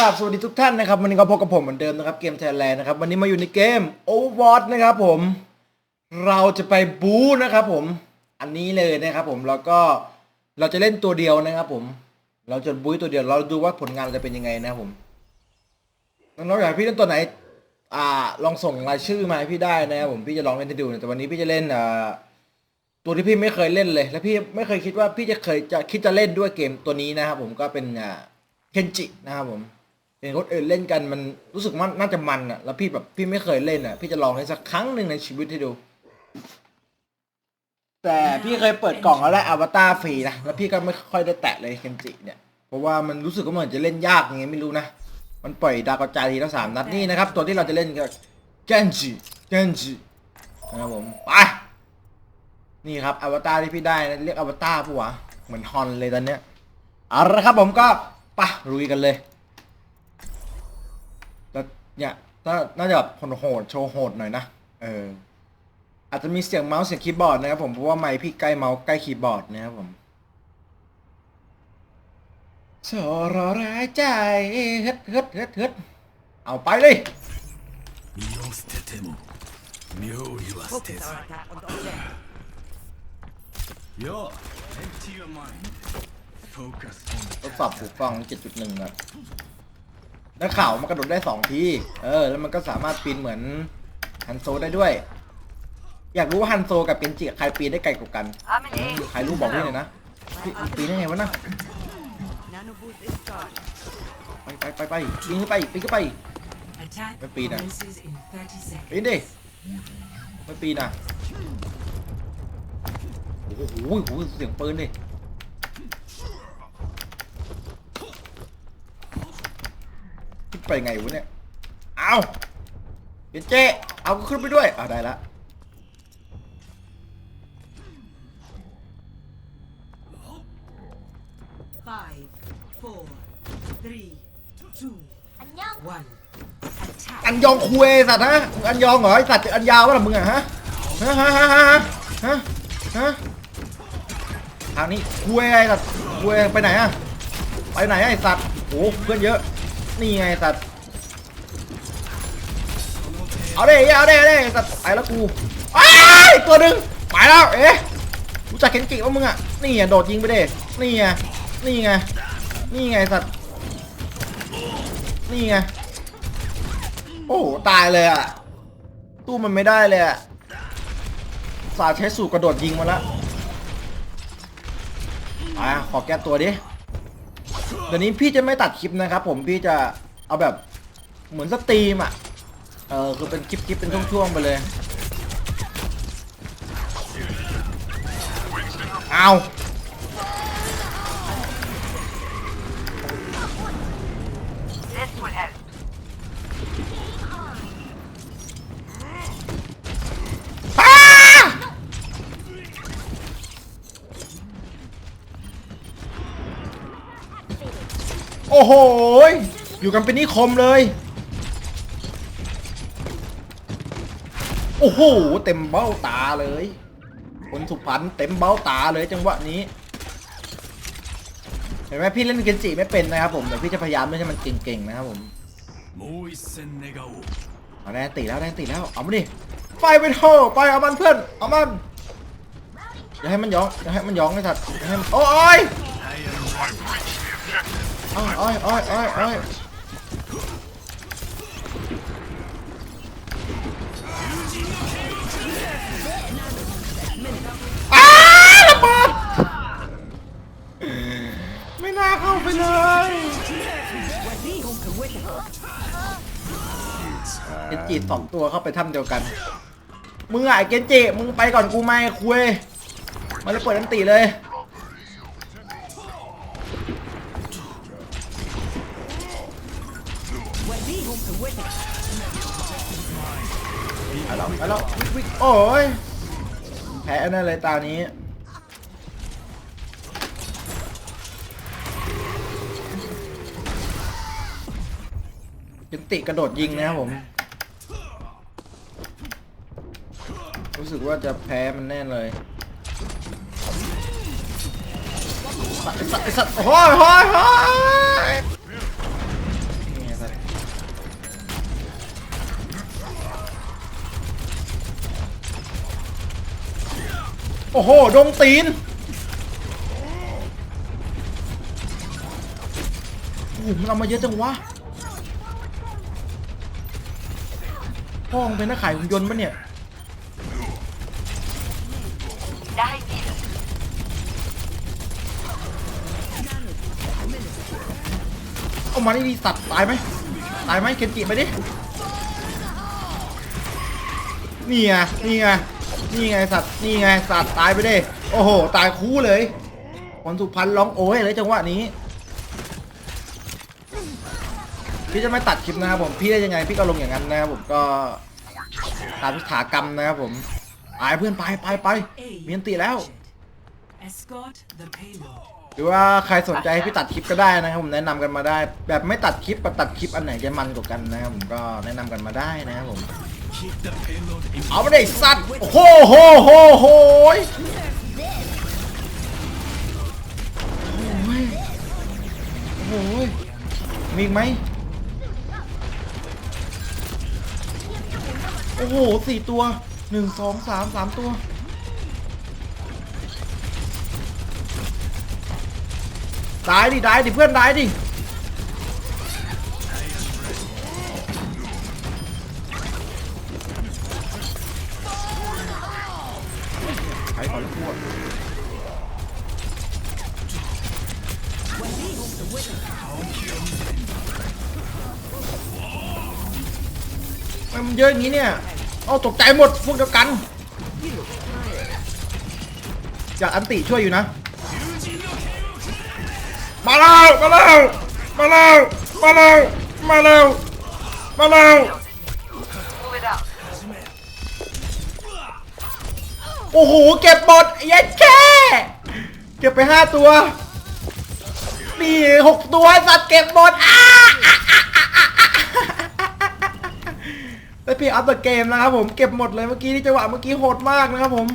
ครับสวัสดีทุกท่านนะครับวันนี้ก็พบกับผมเหมือนเดิมนะครับเกมไทยแลนด์นะครับวันนี้มาอยู่ในเกม Overwatch นะครับผมเราจะไปบู๊นะครับผมอันนี้เลยนะครับผมแล้วก็เราจะเล่นตัวเดียวนะครับผม เราจะบู๊ตัวเดียวเราดูว่าผลงานเราจะเป็นยังไงนะครับผมน้องๆอยากพี่เล่นตัวไหน อ่าลองส่งรายชื่อมาให้พี่ได้นะครับผมพี่จะลองเล่นให้ดูนะแต่วันนี้พี่จะเล่นอ่าตัวที่พี่ไม่เคยเล่นเลย และพี่ไม่เคยคิดว่าพี่จะเคยจะคิดจะเล่นด้วยเกมตัวนี้นะครับผมก็เป็นอ่าเคนจินะครับผม เห็นคนอื่นเล่นกันมันรู้สึกมันน่าจะมันอะแล้วพี่แบบพี่ไม่เคยเล่นอะพี่จะลองให้สักครั้งหนึ่งในชีวิตให้ดู แต่พี่เคยเปิดกล่องแล้วแหละอวตารฟรีนะแล้วพี่ก็ไม่ค่อยได้แตะเลยเคนจิเนี่ยเพราะว่ามันรู้สึกว่าเหมือนจะเล่นยากยังไงไม่รู้นะมันปล่อยดาวกระจายทีละสามนัดนี่นะครับ ตัวที่เราจะเล่นก็เคนจิเคนจินะครับผมไปนี่ครับอวตารที่พี่ได้นะเรียกอวตารปะวะเหมือนฮอนเลยตอนเนี้ยเอาละครับผมก็ไปะลุยกันเลย เนี่ยน่าจะแบโหดโชว์โหดหน่อยนะ เออ อาจจะมีเสียงเมาส์เสียงคีย์บอร์ดนะครับผม เพราะว่าไมค์พี่ใกล้เมาส์ใกล้คีย์บอร์ดนะครับผมโซรร้ายใจเฮ็ดเฮ็ดเฮ็ดเฮ็ดเอาไปเลยทดสอบผูกฟัง7.1ครับ แล้วข่ามันกระโดดได้สองที เออ แล้วมันก็สามารถปีนเหมือนฮันโซได้ด้วย อยากรู้ว่าฮันโซกับเกนจิใครปีนได้ไกลกว่ากัน ใครรู้บอกด้วยเลยนะพี่ปีนได้ไงวะนะไปไปไปไปปีนขึ้นไปปีนขึ้นไป Attack Cái pin à? commences in 30 seconds. ปีนดิไม่ปีนอะโอ้โหโอ้โหเสียงปืนดิ ขึ้น ไปไงวะเนี่ย เอาเดี๋ยวเจ๊เอาก็ขึ้นไปด้วยอ่าได้ละอันยองคุยสัตว์ฮะอันยองเหรอไอสัตว์จะอันยาววะล่ะมึงอะฮะฮะฮะฮะฮะฮะฮะทางนี้คุยไอ้สัตว์คุยไปไหนอะไปไหนอะไอสัตว์โอ้เพื่อนเยอะ นี่ไงสัตว์เอาเด้เอาเด้เอาเด้สัตว์ไปแล้วกูอ้ายตัวหนึ่งไปแล้วเอ๊ะรู้จักเคนจิว่ามึงอะนี่ไงโดดยิงไปเด้นี่ไงนี่ไงนี่ไงสัตว์นี่ไงโอ้โหตายเลยอะตู้มันไม่ได้เลยอะสาใช้สูตรกระโดดยิงมาแล้วอะขอแก้ตัวดิ ดี๋ยวนี้พี่จะไม่ตัดคลิปนะครับผมพี่จะเอาแบบเหมือนสตรีมอะ เออคือเป็นคลิปคลิปเป็นช่วงๆไปเลย เอา โห อยู่กันเป็นนิคมเลย โอ้โห เต็มเบ้าตาเลย คนสุพรรณเต็มเบ้าตาเลยจังหวะนี้ เห็นไหมพี่เล่นเกนจิไม่เป็นนะครับผม แต่พี่จะพยายามไม่ให้มันเก่งๆนะครับผมเอาแรงตีแล้วแรงตีแล้ว เอามาดิ ไฟไปเถอไปเอามันเพื่อน เอามันอย่าให้มันย้องอย่าให้มันย้องไอ้สัตว์อย่าให้โอ้ย โอ้ยโอ้ยโอ้ยโอ้ยโอ้ยอ้าระเบิดไม่น่าเข้าไปเลยเกนจิสองตัวเข้าไปถ้ำเดียวกัน มึงอะไอ้เกนจิมึงไปก่อนกูไม่คุยมาเลยเปิดอันตีเลย แล้วไปแล้ววิกวิกโอ้ยแพ้แน่เลยตานี้เกนติกระโดดยิงนะครับผม รู้สึกว่าจะแพ้มันแน่เลยสัตว์ไอ้สัตว์ไอ้สัตว์โอ้ยโอ้ยโอ้ย โอ้โห ดงตีนโอ้โหมันเอามาเยอะจังวะพ่องเป็นนักขายหุ่นยนต์ปะเนี่ยเอามานี่ดีสัตว์ตายไหมตายไหมเคนจิไปดินี่ไงนี่ไง นี่ไงสัตว์ นี่ไงสัตว์ตายไปดิ โอ้โห ตายคู่เลยวันสุพรรณร้องโอ้ยเลยจังหวะนี้ พี่จะไม่ตัดคลิปนะครับผม พี่ได้ยังไงพี่ก็ลงอย่างนั้นนะครับผมก็ตามพิถากรรมนะครับผมไปเพื่อนไปไปไปมีอันติแล้ว Escort the payload. หรือว่าใครสนใจให้พี่ตัดคลิปก็ได้นะครับผมแนะนำกันมาได้ แบบไม่ตัดคลิปกับตัดคลิปอันไหนจะมันกว่ากันนะครับผมก็แนะนำกันมาได้นะครับผม เอาไปได้สัตว์โอ้โหโหโหโหยโอ้ยโอยมีอีกไหมโอ้โหสี่ตัวหนึ่งสองสามสามตัวได้ดิได้ดิเพื่อนได้ดิ มันเยอะอย่างนี้เนี่ย เอาตกใจหมดพวกเดียวกันอยากอันติช่วยอยู่นะ มาแล้ว มาแล้ว มาแล้ว มาแล้ว มาแล้ว มาแล้วโอ้โห เก็บหมดไอ้ยัดแค่ เก็บไปห้าตัว นี่หกตัวสัตว์เก็บหมดอ้าได้พี่อัพเดอะเกมนะครับผมเก็บหมดเลยเมื่อกี้ที่จังหวะเมื่อกี้โหดมากนะครับผม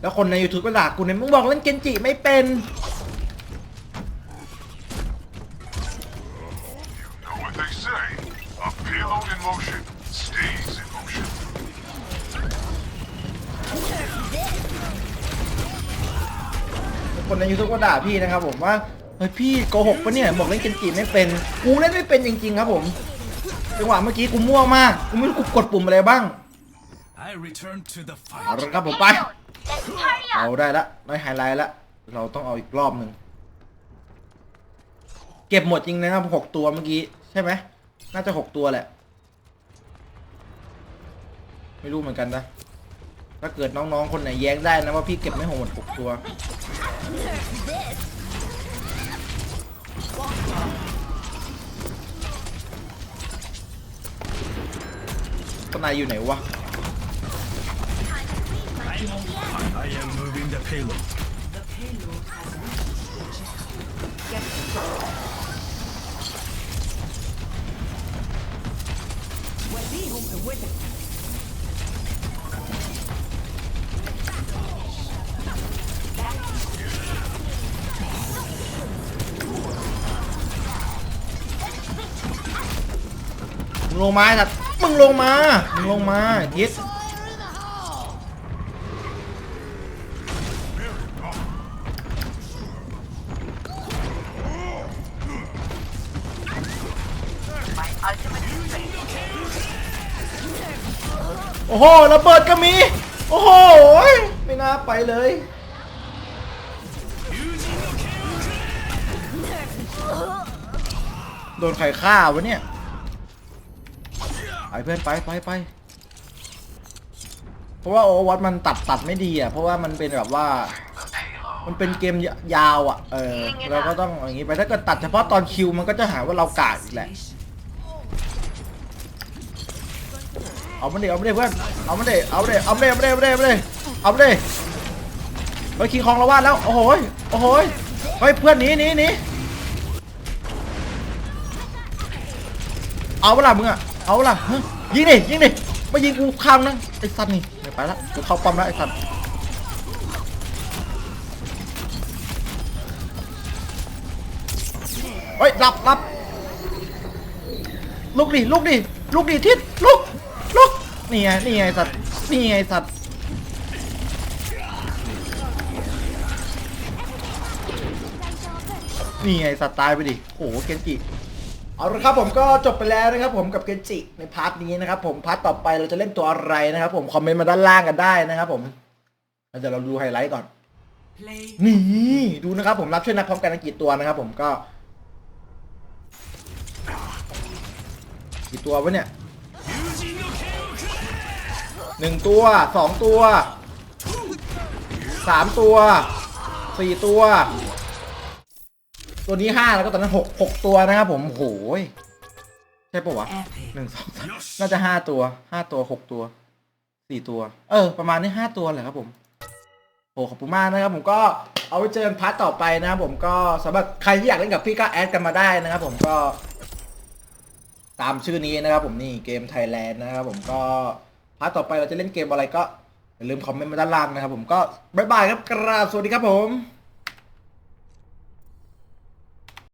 แล้วคนใน YouTube ก็ด่ากูเนี่ยมึงบอกเล่นเกนจิไม่เป็น คนในยูทูบก็ด่าพี่นะครับผมว่าเฮ้ยพี่โกหกปะเนี่ยบอกเล่นเกนจิไม่เป็นกูเล่นไม่เป็นจริงๆครับผมจังหวะเมื่อกี้กูมั่วมากกูไม่รู้กูกดปุ่มอะไรบ้าง I return to the เอา fight ละครับผมไปเอาได้ละได้ไฮไลท์ละเราต้องเอาอีกรอบหนึ่งเก็บหมดจริงนะครับหกตัวเมื่อกี้ใช่ไหมน่าจะหกตัวแหละ ไม่รู้เหมือนกันนะถ้าเกิดน้องๆคนไหนแย้งได้นะว่าพี่เก็บไม่หมดหกตัว ตนายอยู่ไหนวะ I am moving the payload The payload has reached the objective. มึงลงมาสัตว์มึงลงมา มึงลงมาทิศโอ้โหระเบิดก็มี โอ้โห ไม่น่าไปเลยโดนใครฆ่าวะเนี่ย ไปเพื่อนไปไปไปเพราะว่าโอวัตมันตัดตัดไม่ดีอะเพราะว่ามันเป็นแบบว่า มันเป็นเกมยาวอะเออเราก็ต้องอย่างนี้ไปถ้าเกิดตัดเฉพาะตอนคิวมันก็จะหาว่าเรากาดอีกแหละเอามันเดเอามันเดเพื่อนเอามันเดเอามันเดเอามันเดเอามันเดเอามันเดเอามันเดเอามันเดเฮ้ยคิงคองเราวาดแล้วโอ้โหยโอ้โหยเฮ้ยเพื่อนหนีหนีหนีเอาเวลามึงอะ เอาล่ะยิงดิยิงดิมายิงกูข้ามนะไอ้สัตว์นี่ไปแล้วกูเข้าปั๊มล้วไอ้สัตว์เฮ้ยหลับหลับลุกดิลุกดิลุกดิทิศลุกลุกนี่ไงนี่ไงสัตว์นี่ไงสัตว์นี่ไงสัตว์ตายไปดิโอ้โหเกนจิ เอาละครับผมก็จบไปแล้วนะครับผมกับเกนจิในพาร์ทนี้นะครับผมพาร์ทต่อไปเราจะเล่นตัวอะไรนะครับ ผมคอมเมนต์มาด้านล่างกันได้นะครับ ผมแล้วเดี๋ยวเราดูไฮไลท์ก่อน Play นี่ดูนะครับ ผมรับช่วยนับพร้อมกันกี่ตัวนะครับ ผมก็กี่ตัววะเนี่ยหนึ่งตัวสองตัวสามตัวสี่ตัว ตัวนี้ห้าแล้วก็ตอนนั้นหกหกตัวนะครับผมโอ้โหยใช่ปะวะ epic. หนึ่งสองสามน่าจะห้าตัวห้าตัวหกตัวสี่ตัว เออ ประมาณนี้ห้าตัวแหละครับผมโอ้ขอบคุณมากนะครับผมก็เอาไว้เจอกันพาร์ทต่อไปนะครับผมก็สำหรับใครที่อยากเล่นกับพี่ก็แอดกันมาได้นะครับผมก็ ตามชื่อนี้นะครับผมนี่เกมไทยแลนด์นะครับผมก็พาร์ทต่อไปเราจะเล่นเกมอะไรก็อย่าลืมคอมเมนต์มาด้านล่างนะครับผมก็บ๊ายบายครับกราบสวัสดีครับผม